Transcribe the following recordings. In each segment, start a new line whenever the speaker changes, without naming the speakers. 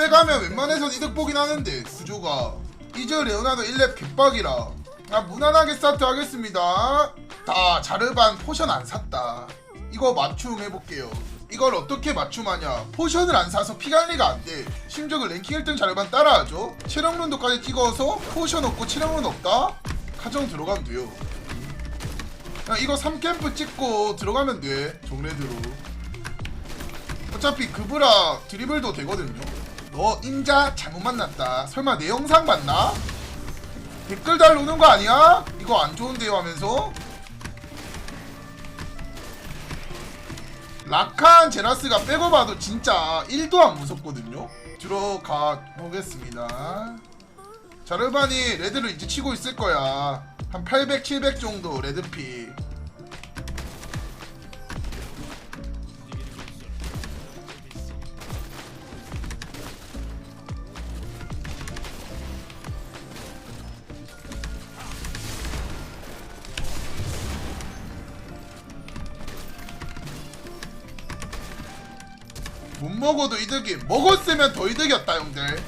빼가면 웬만해선 이득 보긴 하는데 구조가. 이즈 레오나도 1렙 깃박이라. 아 무난하게 스타트 하겠습니다. 다 자르반 포션 안 샀다. 이거 맞춤 해볼게요. 이걸 어떻게 맞춤하냐. 포션을 안 사서 피 관리가 안돼. 심지어 그 랭킹 1등 자르반 따라하죠. 체력룬도까지 찍어서 포션 없고 체력룬 없다? 가정 들어가면 돼요. 그냥 이거 3캠프 찍고 들어가면 돼. 정레드로. 어차피 그브라 드리블도 되거든요 너 인자 잘못 만났다. 설마 내 영상 봤나? 댓글 달오는 거 아니야? 이거 안 좋은데요 하면서? 라칸 제라스가 빼고 봐도 진짜 1도 안 무섭거든요? 들어가 보겠습니다. 자르반이 레드를 이제 치고 있을 거야. 한 800, 700 정도 레드피 먹어도 이득이 먹었으면 더 이득이었다 형들.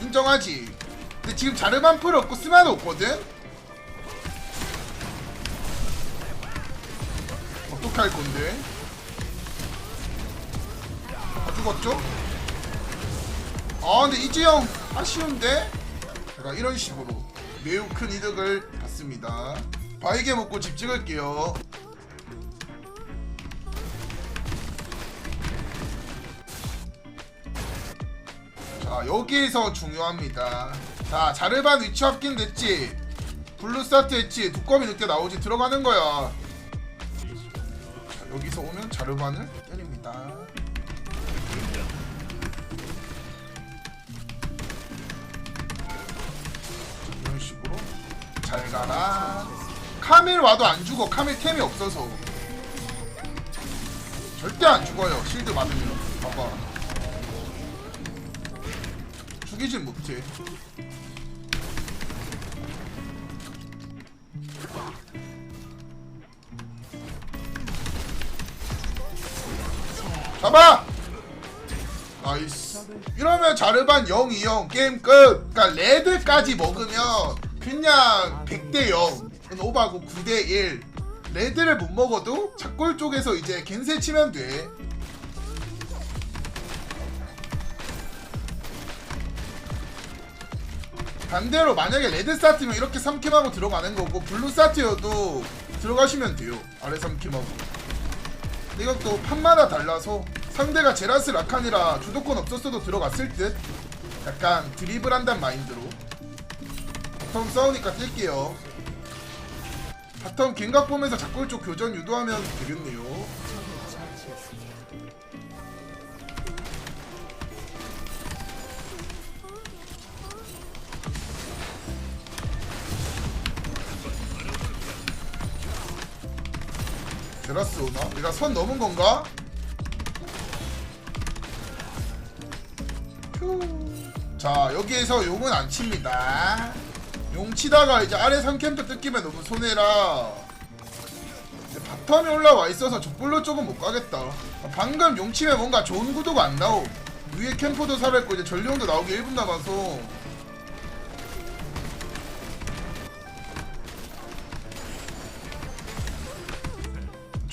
인정하지? 근데 지금 자르만 풀 없고 스마도 없거든? 어떻게 할 건데? 다 죽었죠? 아 근데 이지영 아쉬운데? 제가 이런 식으로 매우 큰 이득을 받습니다. 바이게 먹고 집 찍을게요 자 여기에서 중요합니다. 자 자르반 위치 확인 됐지? 블루 스타트 했지? 두꺼비 늦게 나오지? 들어가는 거야. 자 여기서 오면 자르반을 때립니다. 이런 식으로 잘 가라. 카밀 와도 안 죽어. 카밀 템이 없어서. 절대 안 죽어요. 실드 맞으면. 봐봐 죽이진 못해. 잡아! 나이스. 이러면 자르반 0, 2, 0 게임 끝. 그러니까 레드까지 먹으면 그냥 100대 0. 오바고 9대 1. 레드를 못 먹어도 착골 쪽에서 이제 겐세 치면 돼. 반대로 만약에 레드 스타트면 이렇게 3캠하고 들어가는 거고 블루 스타트여도 들어가시면 돼요. 아래 3캠하고. 근데 이것도 판마다 달라서 상대가 제라스 라칸이라 주도권 없었어도 들어갔을 듯 약간 드리블 한단 마인드로. 바텀 싸우니까 뛸게요. 바텀 갱각 보면서 작골 쪽 교전 유도하면 되겠네요 제라스 오나? 내가 선 넘은 건가? 휴. 자 여기에서 용은 안 칩니다 용 치다가 이제 아래 3캠프 뜯기면 너무 손해라 바텀이 올라와 있어서 족불로 쪽은 못 가겠다 방금 용 치면 뭔가 좋은 구도가 안 나오 위에 캠퍼도 살아있고 이제 전령도 나오기 1분 남아서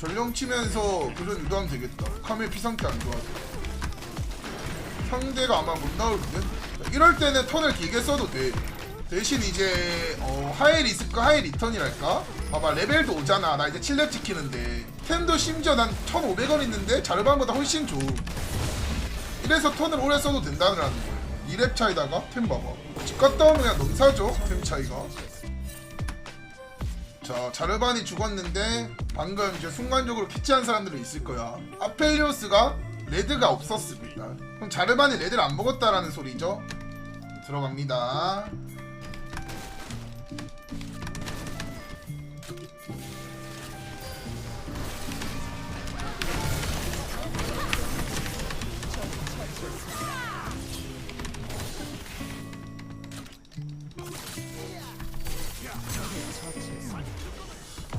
전령 치면서 그런 유도하면 되겠다. 카멜 피상태 안 좋아서. 상대가 아마 못 나올거든? 이럴 때는 턴을 길게 써도 돼. 대신 이제, 어, 하이 리스크, 하이 리턴이랄까? 봐봐, 레벨도 오잖아. 나 이제 7렙 찍히는데. 템도 심지어 난 1,500원 있는데, 자르반보다 훨씬 좋음. 이래서 턴을 오래 써도 된다는 거야. 2렙 차이다가 템 봐봐. 집 갔다 오면 그냥 넘사죠? 템 차이가. 자, 자르반이 죽었는데 방금 이제 순간적으로 캐치한 사람들이 있을 거야. 아펠리오스가 레드가 없었습니다. 그럼 자르반이 레드를 안 먹었다라는 소리죠? 들어갑니다.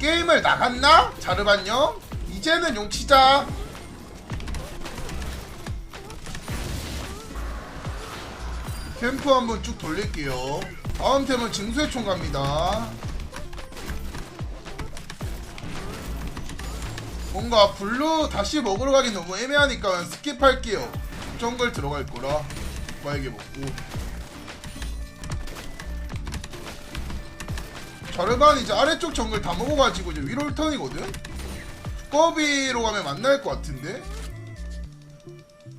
게임을 나갔나? 자르반요? 이제는 용치자. 캠프 한번 쭉 돌릴게요. 다음 템은 징수의 총 갑니다. 뭔가 블루 다시 먹으러 가기 너무 애매하니까 스킵할게요. 정글 들어갈 거라 마에게 먹고. 자르반 이제 아래쪽 정글 다 먹어가지고 이제 위로 턴이거든. 두꺼비로 가면 만날 것 같은데.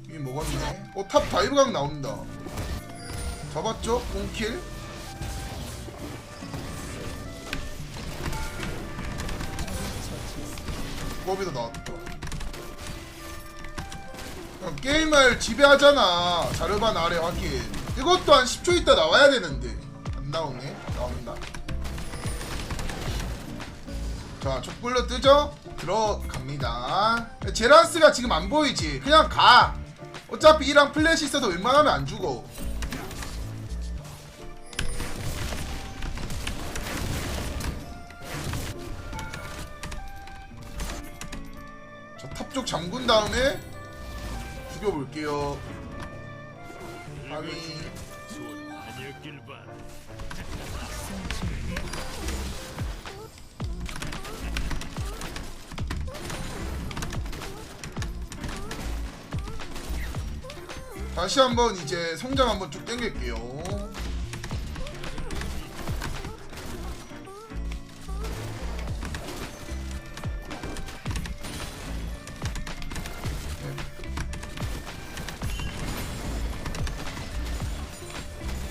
이 먹었네. 어, 탑 다이브각 나온다. 잡았죠? 공킬. 두꺼비도 나왔다. 게임을 지배하잖아. 자르반 아래 확인. 이것도 한 10초 있다 나와야 되는데. 안 나오네. 자, 촛불로 뜨죠? 들어갑니다. 제라스가 지금 안 보이지? 그냥 가. 어차피 이랑 플래시 있어서 웬만하면 안 죽어. 자, 탑쪽 잠근 다음에 죽여볼게요. 아니. 다시 한번 이제 성장 한번 쭉 당길게요.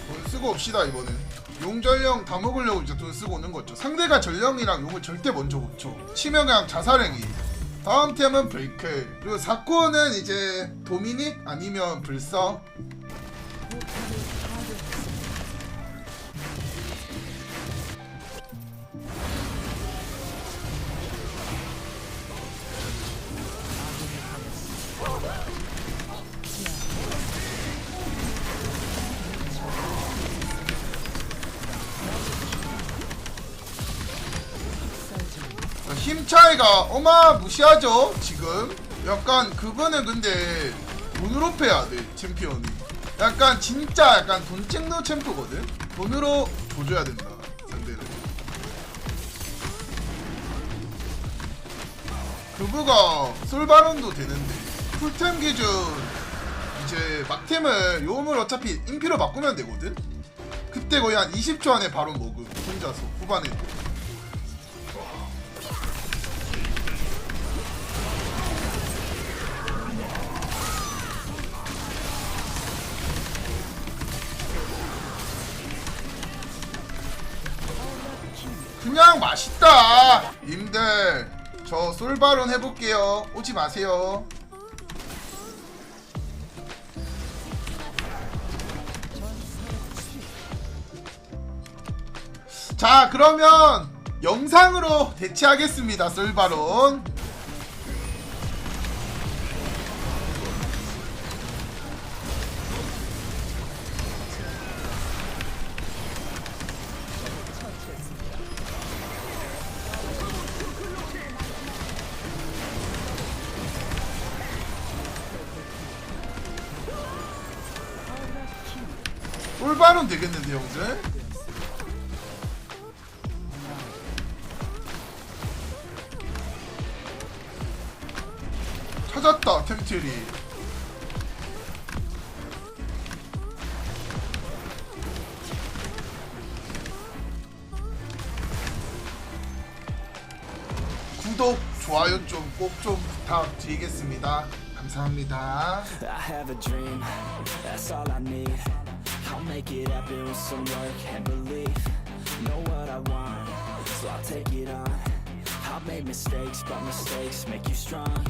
돈 쓰고 옵시다 이번엔. 용 전령 다 먹으려고 이제 돈 쓰고 오는 거죠. 상대가 전령이랑 용을 절대 먼저 못 쳐. 그냥 자살행위. 다음 템은 브레이크. 그리고 사코는 이제 도미닉 아니면 불서. 힘 차이가 어마무시하죠 지금. 약간 그거는 근데 돈으로 패야 돼 챔피언이. 약간 진짜 약간 돈 찍는 챔프거든? 돈으로 조져야 된다 상대를. 그부가 솔바론도 되는데. 풀템 기준 이제 막템을 요음을 어차피 인피로 바꾸면 되거든? 그때 거의 한 20초 안에 바로 먹음 혼자서 후반에 그냥 맛있다. 님들 저 솔바론 해볼게요. 오지 마세요. 자 그러면 영상으로 대체하겠습니다. 솔바론. 솔바론 되겠는데 형들? 찾았다 템트리 구독, 좋아요 좀 꼭 좀 부탁드리겠습니다. 감사합니다.
I'll make it happen with some work and belief. Know what I want, so I'll take it on. I've made mistakes, but mistakes make you strong.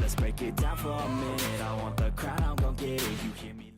Let's break it down for a minute. I want the crown, I'm gon' get it. You hear me?